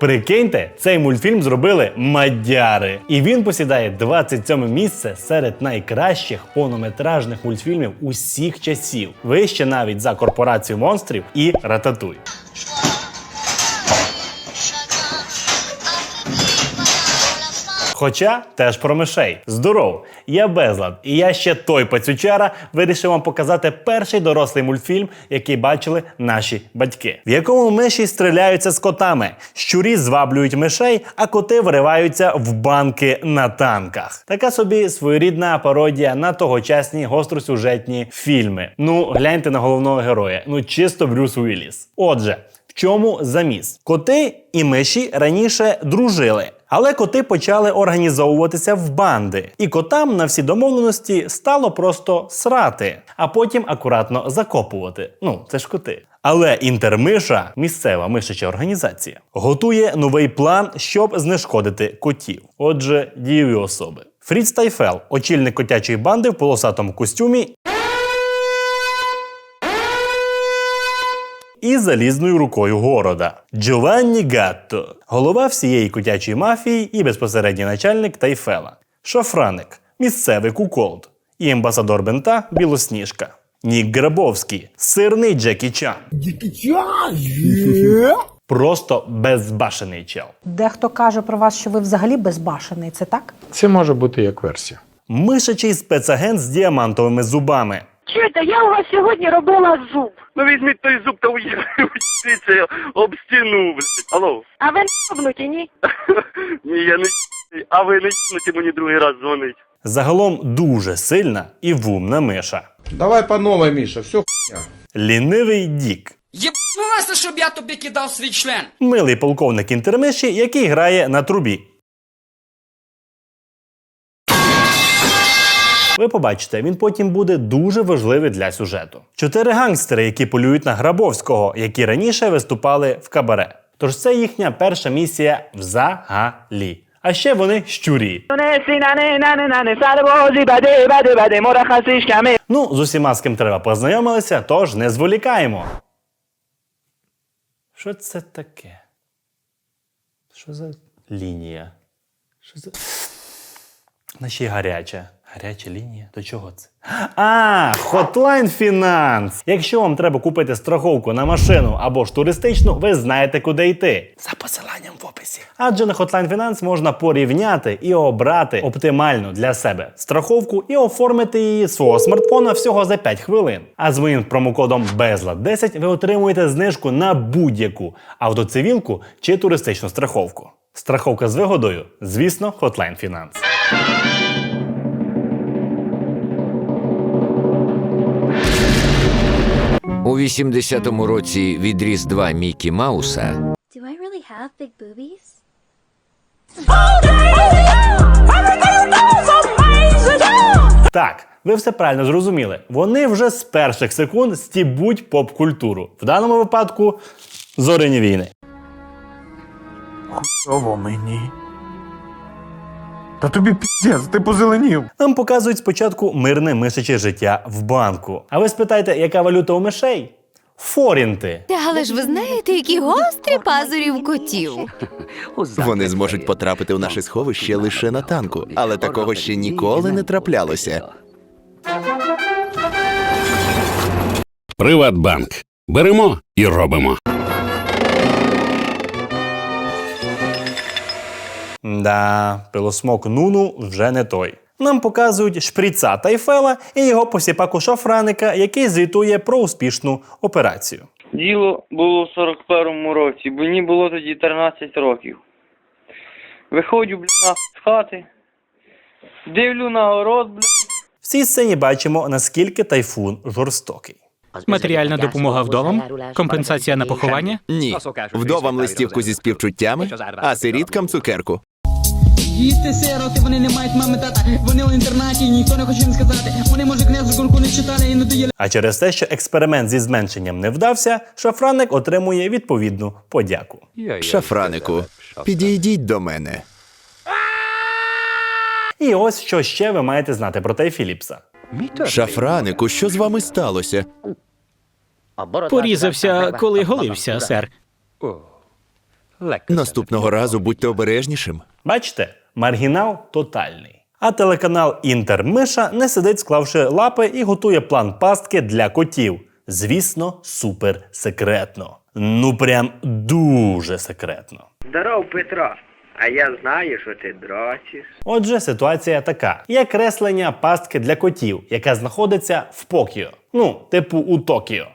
Прикиньте, цей мультфільм зробили мадяри, і він посідає 27 місце серед найкращих повнометражних мультфільмів усіх часів. Вище навіть за корпорацію монстрів і Рататуй. Хоча теж про мишей. Здоров, я безлад, і я ще той пацючара вирішив вам показати перший дорослий мультфільм, який бачили наші батьки, в якому миші стріляються з котами, щурі зваблюють мишей, а коти вриваються в банки на танках. Така собі своєрідна пародія на тогочасні гостросюжетні фільми. Ну, гляньте на головного героя. Ну чисто Брюс Уілліс. Отже. В чому заміс? Коти і миші раніше дружили. Але коти почали організовуватися в банди, і котам на всі домовленості стало просто срати, а потім акуратно закопувати. Ну, це ж коти. Але інтермиша, місцева мишача організація, готує новий план, щоб знешкодити котів. Отже, дієві особи. Фріц Тайфел, очільник котячої банди в полосатому костюмі і залізною рукою города. Джованні Гатто, голова всієї котячої мафії і безпосередній начальник Тайфела. Шофраник, місцевий куколд. І амбасадор бента Білосніжка. Нік Грабовський, сирний Джекі Чан. Просто безбашений чел. Дехто каже про вас, що ви взагалі безбашений. Це так? Це може бути як версія. Мишачий спецагент з діамантовими зубами. Чуєте, я у вас сьогодні робила зуб. Ну візьміть той зуб та уїдьте об стіну, блядь. Алло. А ви не обнуті, ні? Ні, я не а ви не й**нуті мені другий раз дзвонить. Загалом дуже сильна і вумна миша. Давай по новой, Миша, все хуйня. Лінивий дік. Єбалася, щоб я тобі кидав свій член. Милий полковник інтермиші, який грає на трубі. Ви побачите, він потім буде дуже важливий для сюжету. Чотири гангстери, які полюють на Грабовського, які раніше виступали в кабаре. Тож це їхня перша місія взагалі. А ще вони щурі. Ну, з усіма, з ким треба познайомилися, тож не зволікаємо. Що це таке? Що за лінія? Що за. Й гаряча. Гаряча лінія? До чого це? А, Hotline Finance! Якщо вам треба купити страховку на машину або ж туристичну, ви знаєте, куди йти. За посиланням в описі. Адже на Hotline Finance можна порівняти і обрати оптимальну для себе страховку і оформити її з свого смартфона всього за 5 хвилин. А з моїм промокодом BEZLAD10 ви отримуєте знижку на будь-яку автоцивілку чи туристичну страховку. Страховка з вигодою, звісно, Hotline Finance. У 80-му році відріс два Мікі Мауса. Так, ви все правильно зрозуміли. Вони вже з перших секунд стібуть поп-культуру. В даному випадку зорині війни. Хуйово мені. Та тобі піздець, ти позеленів. Нам показують спочатку мирне мишаче життя в банку. А ви спитаєте, яка валюта у мишей? Форінти. Але ж ви знаєте, які гострі пазурі в котів. Вони зможуть потрапити в наше сховище лише на танку, але такого ще ніколи не траплялося. Приватбанк. Беремо і робимо. Да, пилосмок Нуну вже не той. Нам показують шпріца Тайфела і його посіпаку шафраника, який звітує про успішну операцію. Діло було в 41-му році, бо мені було тоді 13 років. Виходжу, блядь, з хати, дивлю на город, блядь. В цій сцені бачимо, наскільки тайфун жорстокий. Матеріальна допомога вдовам? Компенсація на поховання? Ні, вдовам листівку зі співчуттями, а сиріткам цукерку. Їсти сироти, вони не мають мами тата. Вони у інтернаті, ніхто не хоче їм сказати. Вони, може, князю курку не читали і не доїли. А через те, що експеримент зі зменшенням не вдався, шафраник отримує відповідну подяку. Шафранику, підійдіть до мене. І ось що ще ви маєте знати про Тай Філіпса. Шафранику, що з вами сталося? Порізався, коли голився, сер. Наступного разу будьте обережнішим. Бачите, маргінал тотальний. А телеканал Інтермиша не сидить, склавши лапи і готує план пастки для котів. Звісно, супер секретно. Ну прям дуже секретно. Здоров, Петро. А я знаю, що ти дрочиш. Отже, ситуація така: є креслення пастки для котів, яка знаходиться в Покіо. Ну, типу у Токіо.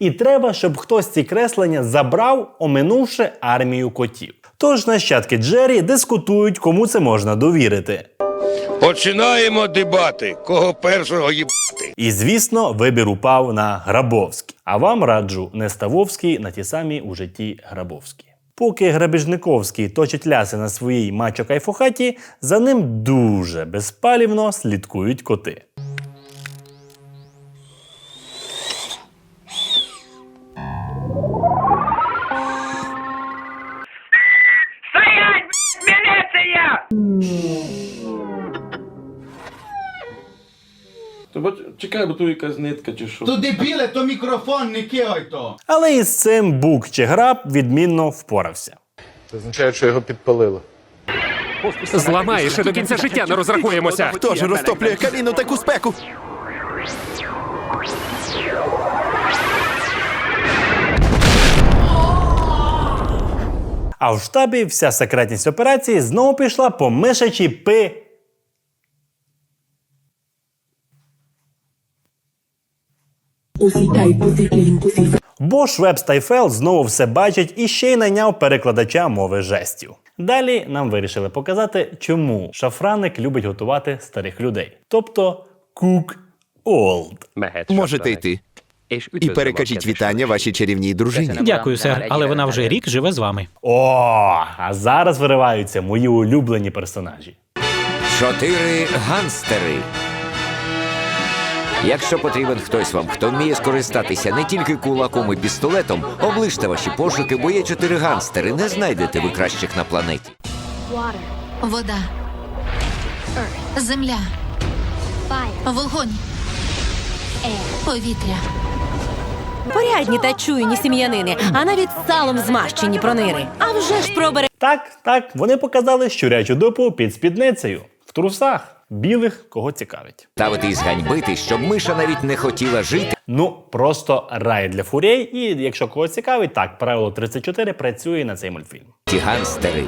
І треба, щоб хтось ці креслення забрав, оминувши армію котів. Тож нащадки Джері дискутують, кому це можна довірити. Починаємо дебати. Кого першого їбати? І звісно, вибір упав на Грабовський. А вам раджу не Ставовський на ті самі у житті Грабовські. Поки Грабіжниковський точить ляси на своїй мачо кайфохаті, за ним дуже безпалівно слідкують коти. Чекай, бо тут якась нитка чи що. То дебіле, то мікрофон, не кигай то. Але із цим бук чи граб відмінно впорався. Це означає, що його підпалило. Зламаєш і до кінця життя не розрахуємося. Хто ж розтоплює каліну таку спеку? А в штабі вся секретність операції знову пішла по мишачі пи. Бо Швеб Стайфел знову все бачить і ще й найняв перекладача мови жестів. Далі нам вирішили показати, чому шафраник любить готувати старих людей. Тобто cook old. Можете йти. І перекажіть вітання вашій чарівній дружині. Дякую, сер, але вона вже рік живе з вами. О, а зараз вириваються мої улюблені персонажі. Чотири ганстери. Якщо потрібен хтось вам, хто вміє скористатися не тільки кулаком і пістолетом, оближте ваші пошуки, бо є чотири ганстери. Не знайдете ви кращих на планеті. Water, Вода, earth, земля, fire, вогонь, air. повітря. Порядні та чуйні сім'янини, а навіть салом змащені пронири. А вже ж пробере. Так, так, вони показали щурячу дупу під спідницею в трусах. Білих кого цікавить. Ставити і зганьбити, щоб миша навіть не хотіла жити. Ну, просто рай для фурей, і якщо кого цікавить, так, правило 34 працює на цей мультфільм. Ті ганстери.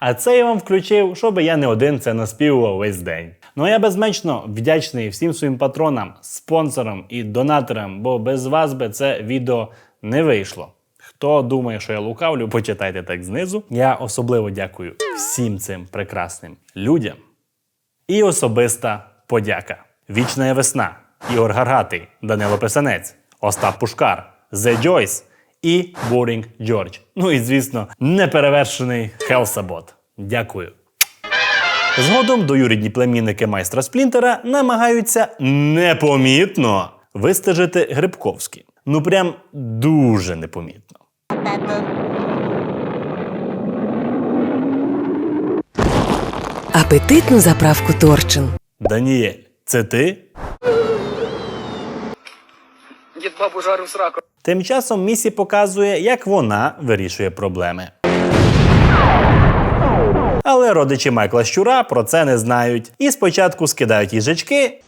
А це я вам включив, щоб я не один це наспівував весь день. Ну а я безмечно вдячний всім своїм патронам, спонсорам і донаторам, бо без вас би це відео не вийшло. Хто думає, що я лукавлю, почитайте так знизу. Я особливо дякую всім цим прекрасним людям. І особиста подяка. Вічна весна, Ігор Гаргатий, Данило Писанець, Остап Пушкар, Зе Джойс і Борінг Джордж. Ну і звісно, неперевершений Хелсабот. Дякую. Згодом доюрідні племінники майстра Сплінтера намагаються непомітно вистежити Грибковський. Ну прям дуже непомітно. Апетитну заправку Торчин. Даніель, це ти? Дід бабу жарив сраку. Тим часом Місі показує, як вона вирішує проблеми. Але родичі Майкла Щура про це не знають. І спочатку скидають їжачки.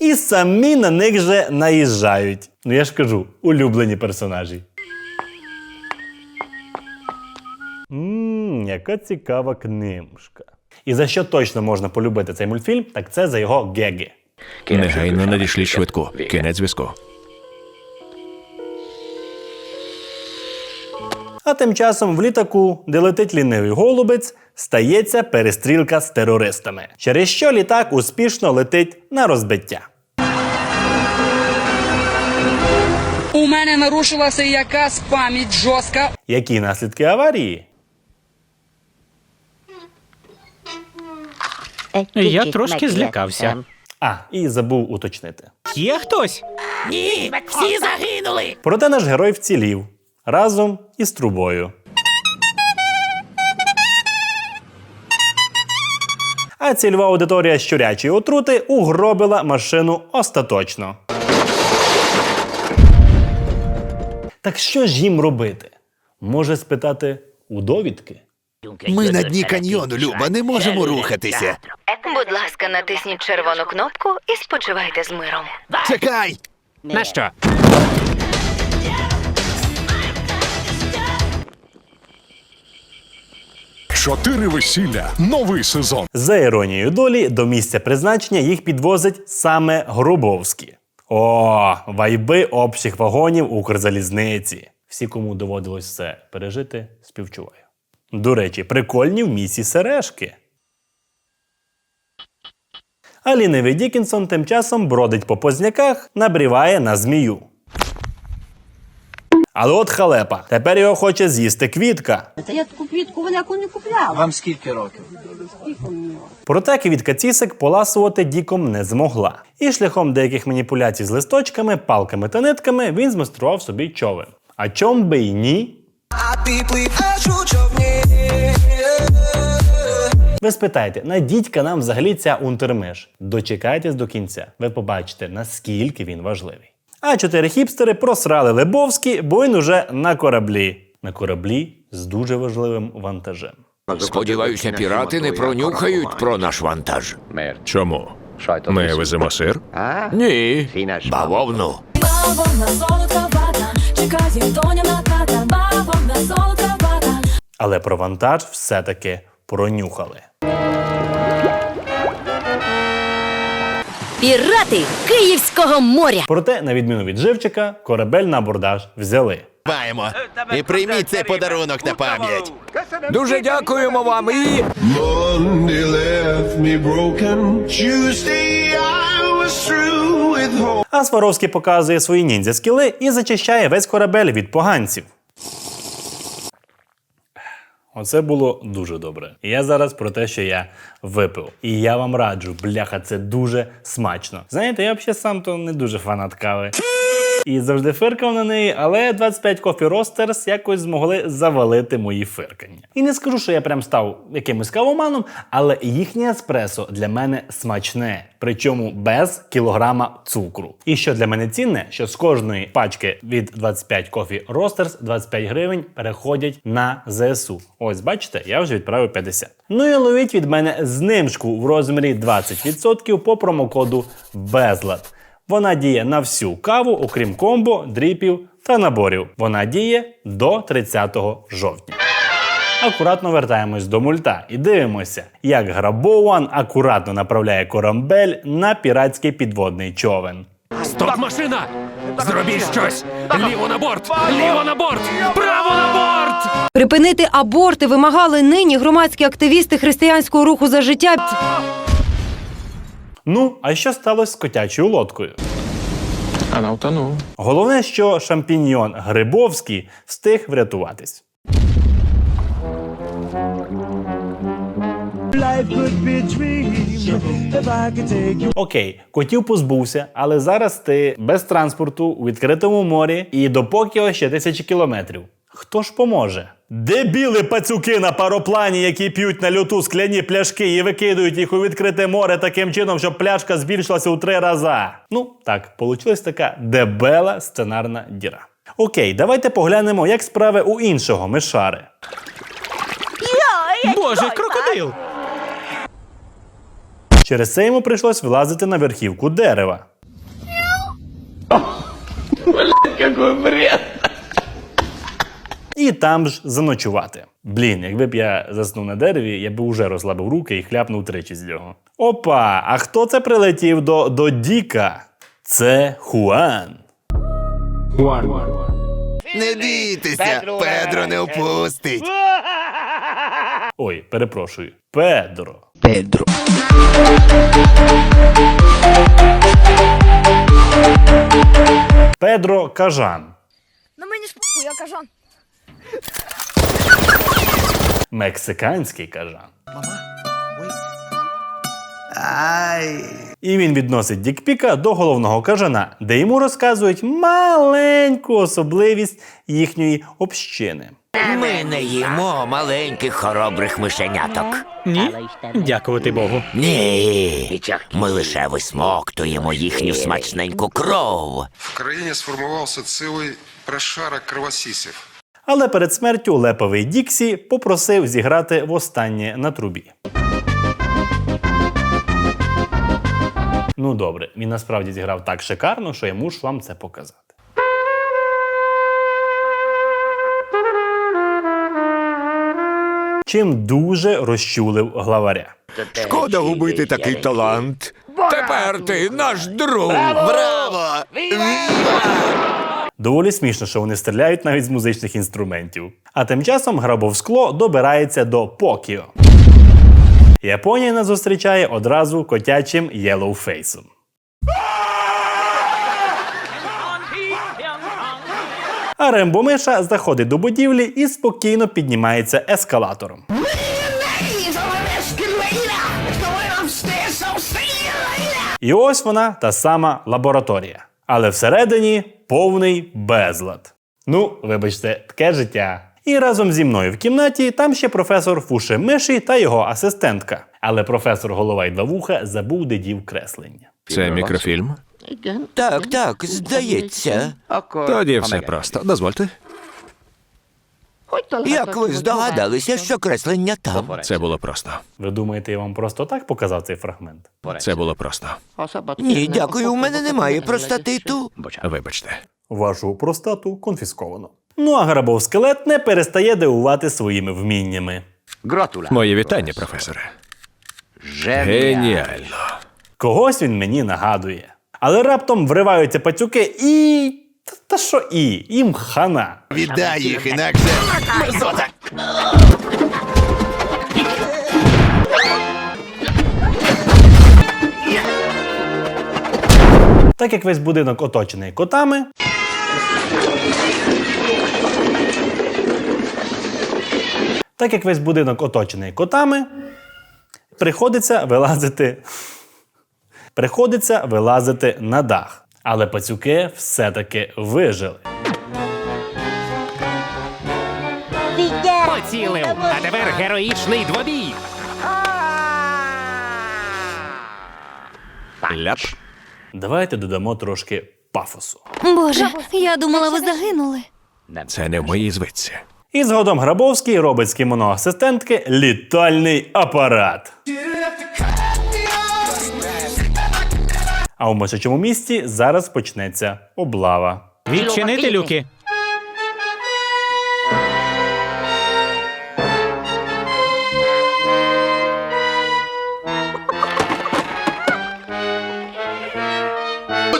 І самі на них же наїжджають. Ну я ж кажу, улюблені персонажі. Ммм, яка цікава книжка. І за що точно можна полюбити цей мультфільм, так це за його геги. Негайно надійшлі швидко. Кінець зв'язку. А тим часом в літаку, де летить лінивий голубець, стається перестрілка з терористами, через що літак успішно летить на розбиття. У мене нарушилася якась пам'ять жорстка. Які наслідки аварії? Я трошки злякався. А, і забув уточнити. Є хтось? Ні, всі загинули. Проте наш герой вцілів разом із трубою. А цільова аудиторія щурячої отрути угробила машину остаточно. Так що ж їм робити? Може спитати у довідки? Ми на дні каньйону, Люба, не можемо рухатися. Будь ласка, натисніть червону кнопку і спочивайте з миром. Чекай! На що? Чотири весілля. Новий сезон. За іронією долі, до місця призначення їх підвозить саме Грубовські. О, вайби общих вагонів Укрзалізниці. Всі, кому доводилось це пережити, співчуваю. До речі, прикольні в місі сережки. А лінивий Дікінсон тим часом бродить по позняках, набріває на змію. Але от халепа, тепер його хоче з'їсти квітка. Та я таку квітку вона не купляла. Вам скільки років? Проте квітка цісик поласувати діком не змогла. І шляхом деяких маніпуляцій з листочками, палками та нитками він змайстрував собі човен. А чом би й ні? Ви спитаєте, на дідька нам взагалі ця унтермеш? Дочекайтесь до кінця. Ви побачите, наскільки він важливий. А чотири хіпстери просрали Лебовський, бо він уже на кораблі. На кораблі з дуже важливим вантажем. Сподіваюся, пірати не пронюхають про наш вантаж. Чому? Ми веземо сир? Ні. Бавовну. Бавовна, золота вата, чекає доня на тата. Бавовна, золота вата. Але про вантаж все-таки пронюхали. Пірати Київського моря. Проте, на відміну від живчика, корабель на абордаж взяли. Маємо. І прийміть цей подарунок на пам'ять. Дуже дякуємо вам і. А Сваровський показує свої ніндзя скіли і зачищає весь корабель від поганців. Оце було дуже добре. Я зараз про те, що я випив. І я вам раджу, бляха, це дуже смачно. Знаєте, я взагалі сам то не дуже фанат кави. І завжди фиркав на неї, але 25 Coffee Roasters якось змогли завалити мої фиркання. І не скажу, що я прям став якимось кавоманом, але їхнє еспресо для мене смачне, причому без кілограма цукру. І що для мене цінне, що з кожної пачки від 25 Coffee Roasters 25 гривень переходять на ЗСУ. Ось бачите, я вже відправив 50. Ну і ловіть від мене знимшку в розмірі 20% по промокоду Безлад. Вона діє на всю каву, окрім комбо, дріпів та наборів. Вона діє до 30 жовтня. Акуратно вертаємось до мульта і дивимося, як Грабован акуратно направляє корамбель на піратський підводний човен. Стоп, машина! Зробіть щось! Ліво на борт! Ліво на борт! Право на борт! Припинити аборти вимагали нині громадські активісти християнського руху за життя. Ну, а що сталося з котячою лодкою? Вона утонула. Головне, що шампіньйон Грибовський встиг врятуватись. Окей, котів позбувся, але зараз ти без транспорту у відкритому морі і до Покіо ще тисячі кілометрів. Хто ж поможе? Дебіли пацюки на пароплані, які п'ють на льоту скляні пляшки і викидують їх у відкрите море таким чином, щоб пляшка збільшилася у три рази. Ну так, получилась така дебела сценарна діра. Окей, давайте поглянемо, як справи у іншого мишари. Боже, крокодил! Через це йому прийшлось вилазити на верхівку дерева. І там ж заночувати. Блін, якби б я заснув на дереві, я б уже розслабив руки і хляпнув тричі з нього. Опа! А хто це прилетів до, до Діка? Це Хуан. Не бійтеся, Педро не впустить. Ой, перепрошую, Педро. Педро. Педро Кажан. Ну мені спокою, я кажан. Мексиканський кажан. І він відносить Дікпіка до головного кажана, де йому розказують маленьку особливість їхньої общини. Ми не їмо маленьких хоробрих мишеняток. Ні? Дякувати Богу. Ні. Ми лише висмоктуємо їхню смачненьку кров. В країні сформувався цілий прошарок кровосісів. Але перед смертю леповий Діксі попросив зіграти востаннє на трубі. Ну добре, він насправді зіграв так шикарно, що я мушу вам це показати. Чим дуже розчулив главаря. Шкода губити такий талант. Тепер ти наш друг. Браво! Доволі смішно, що вони стріляють навіть з музичних інструментів. А тим часом Грабовскло добирається до Покіо. Японія нас зустрічає одразу котячим єлоуфейсом. А Рембо Миша заходить до будівлі і спокійно піднімається ескалатором. І ось вона та сама лабораторія. Але всередині повний безлад. Ну, вибачте, таке життя. І разом зі мною в кімнаті там ще професор Фуше Миші та його асистентка. Але професор голова й два вуха забув дедів креслення. Це мікрофільм? Так, так, здається. Тоді все просто. Дозвольте. Як ви здогадалися, що креслення там? Це було просто. Ви думаєте, я вам просто так показав цей фрагмент? Це було просто. Ні, дякую, у мене немає простатиту. Вибачте. Вашу простату конфісковано. Ну а Грабовскелет не перестає дивувати своїми вміннями. Мої вітання, професоре. Геніально. Когось він мені нагадує. Але раптом вриваються пацюки і. Та, та що і? Їм хана. Віддай їх інакше. Так як весь будинок оточений котами. Так як весь будинок оточений котами, приходиться вилазити. Приходиться вилазити на дах. Але пацюки все-таки вижили. Поцілив! А тепер героїчний двобій! Ляп. Давайте додамо трошки пафосу. Боже, я думала, ви загинули. Це не в моїй звичці. І згодом Грабовський робить з кімоно асистентки літальний апарат. А у мишачому місті зараз почнеться облава. Відчинити люки.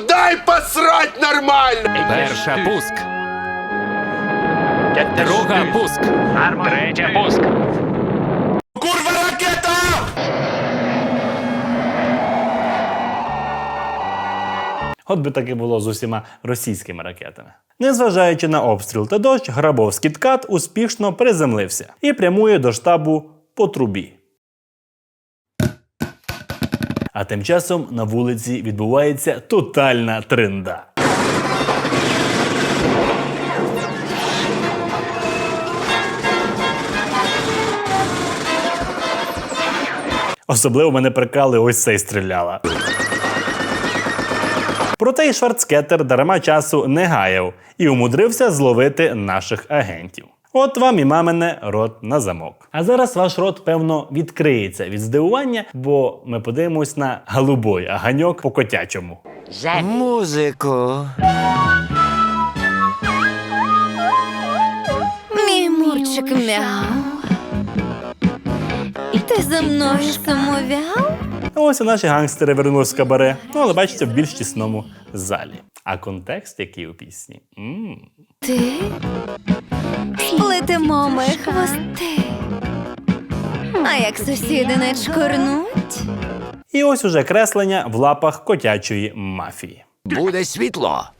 Дай посрать нормально! Перша пуск. Друга пуск. Третя пуск. От би таке було з усіма російськими ракетами. Незважаючи на обстріл та дощ, Грабовський ткат успішно приземлився і прямує до штабу по трубі. А тим часом на вулиці відбувається тотальна тринда. Особливо мене прикали ось цей стріляла. Проте й Шварцкетер дарма часу не гаяв і умудрився зловити наших агентів. От вам і мамине рот на замок. А зараз ваш рот, певно, відкриється від здивування, бо ми подивимось на голубой аганьок по котячому. Музику. Мій мурчик мяу. Ти за мною самовяв? Ось і наші гангстери вернулись в кабаре, ну але бачите, в більш тісному залі. А контекст, який у пісні. м Ти сплетемо ми хвости. А як сусіди не чкорнуть? І ось уже креслення в лапах котячої мафії. Буде світло.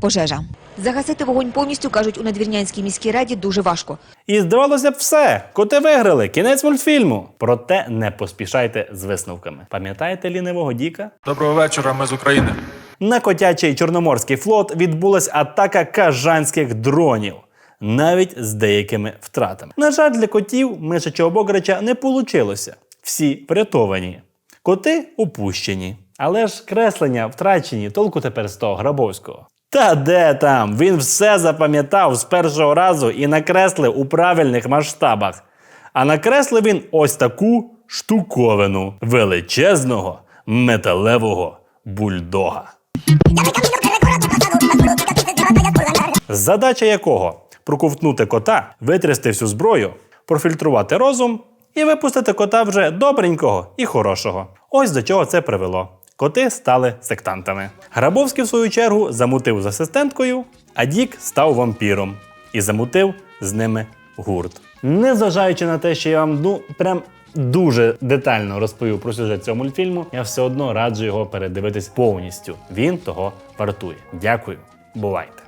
Пожежа. Загасити вогонь повністю кажуть у надвірнянській міській раді дуже важко. І здавалося б, все, коти виграли, кінець мультфільму. Проте не поспішайте з висновками. Пам'ятаєте лінивого Діка? Доброго вечора, ми з України. На котячий Чорноморський флот відбулась атака кажанських дронів. навіть з деякими втратами. На жаль, для котів мишачого бограча не получилося. Всі врятовані. Коти упущені. Але ж креслення втрачені, толку тепер з того Грабовського. Та де там? Він все запам'ятав з першого разу і накреслив у правильних масштабах. А накреслив він ось таку штуковину величезного металевого бульдога. Задача якого проковтнути кота, витрясти всю зброю, профільтрувати розум і випустити кота вже добренького і хорошого. Ось до чого це привело. Коти стали сектантами. Грабовський, в свою чергу, замутив з асистенткою, а Дік став вампіром і замутив з ними гурт. Незважаючи на те, що я вам ну прям дуже детально розповів про сюжет цього мультфільму, я все одно раджу його передивитись повністю. Він того вартує. Дякую, бувайте!